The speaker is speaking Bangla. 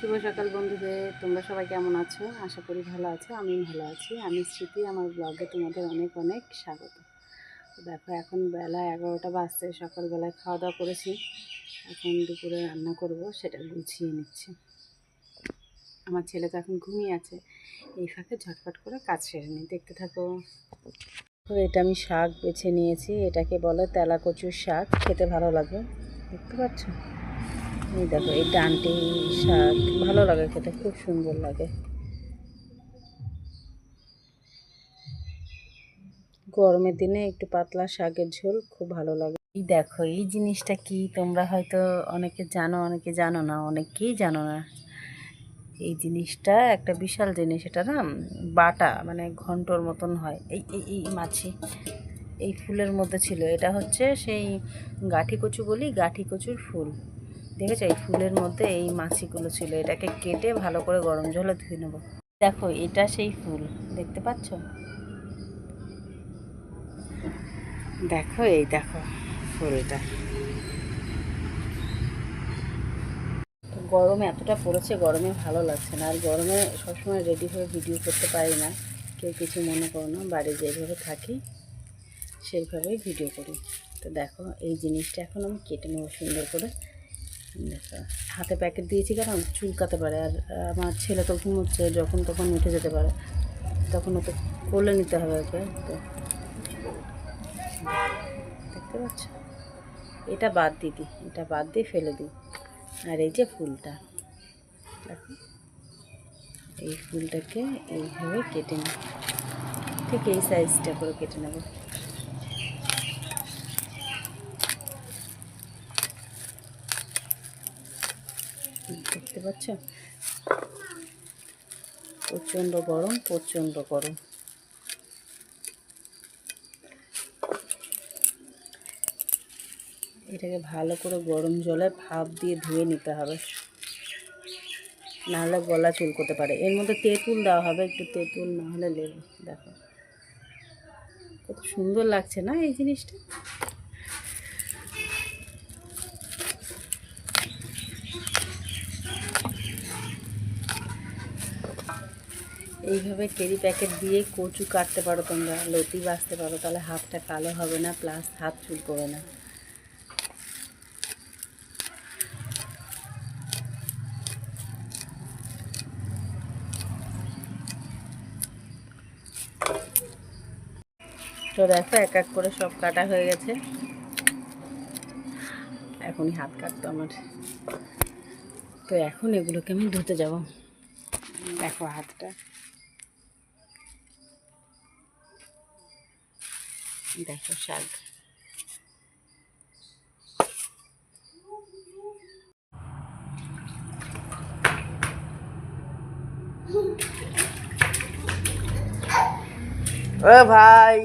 শুভ সকাল বন্ধুদের, তোমরা সবাই কেমন আছো? আশা করি ভালো আছো আমি ভালো আছি। আমি স্মৃতি, আমার ব্লগে তোমাদের অনেক অনেক স্বাগত। দেখো, এখন বেলা এগারোটা বাজছে, সকালবেলায় খাওয়া দাওয়া করেছি। এখন দুপুরে রান্না করব, সেটা গুছিয়ে নিচ্ছি। আমার ছেলে তো এখন ঘুমিয়ে আছে। এই ফাঁকে ঝটপট করে কাজ সেরে নিই, দেখতে থাকো। এটা আমি শাক বেছে নিয়েছি, এটাকে বলে তেলা কচুর শাক, খেতে ভালো লাগে। দেখতে পাচ্ছ? এই দেখো, এই ডানটি শাক ভালো লাগে খেতে, খুব সুন্দর লাগে। গরমের দিনে একটু পাতলা শাকের ঝোল খুব ভালো লাগে। এই দেখো, এই জিনিসটা কি তোমরা হয়তো অনেকে জানো অনেকে জানো না, অনেকেই জানো না। এই জিনিসটা একটা বিশাল জিনিস, এটা না, বাটা মানে ঘন্টর মতন হয়। এই এই মাছি, এই ফুলের মধ্যে ছিল। এটা হচ্ছে সেই গাঠি কচু বলি, গাঠি কচুর ফুল। দেখেছ? এই ফুলের মধ্যে এই মাছিগুলো ছিল। এটাকে কেটে ভালো করে গরম জলে ধুয়ে নেব। দেখো, এটা সেই ফুল। দেখতে পাচ্ছ? দেখো, এই দেখো ফুলটা। গরমে এতটা পড়েছে, গরমে ভালো লাগছে না। আর গরমে সবসময় রেডি হয়ে ভিডিও করতে পারি না। কেউ কিছু মনে করো না বাড়ি যেভাবে থাকি, সেইভাবেই ভিডিও করি। তো দেখো, এই জিনিসটা এখন আমি কেটে নেব সুন্দর করে। হাতে প্যাকেট দিয়েছি, কারণ চুলকাতে পারে। আর আমার ছেলে তো ঘুমোচ্ছে যখন তখন উঠে যেতে পারে। তখন ওকে কোলে নিতে হবে ওকে, তো। দেখতে পাচ্ছ? এটা বাদ দিয়ে দিই, এটা বাদ দিয়ে ফেলে দিই। আর এই যে ফুলটা এই ফুলটাকে এইভাবে কেটে নিই। ঠিক এই সাইজটা করে কেটে নেব। দেখতে পাচ্ছ? প্রচণ্ড গরম প্রচণ্ড গরম। এটাকে ভালো করে গরম জলে ভাপ দিয়ে ধুয়ে নিতে হবে। নাহলে গলা চুলকোতে পারে। এর মধ্যে তেঁতুল দেওয়া হবে, একটু তেঁতুল না হলে লেবু, দেখো। কত সুন্দর লাগছে না এই জিনিসটা? এইভাবে কেরি প্যাকেট দিয়ে কচু কাটতে পারো তোমরা, লতি বাঁচতে পারো, তাহলে হাতটা কালো হবে না প্লাস হাত চুলকোবে না। তো দেখো, এক এক করে সব কাটা হয়ে গেছে। এখনই হাত কাটতো আমার। তো এখন এগুলোকে আমি ধুতে যাব। দেখো হাতটা। দেখো শাক। ও ভাই।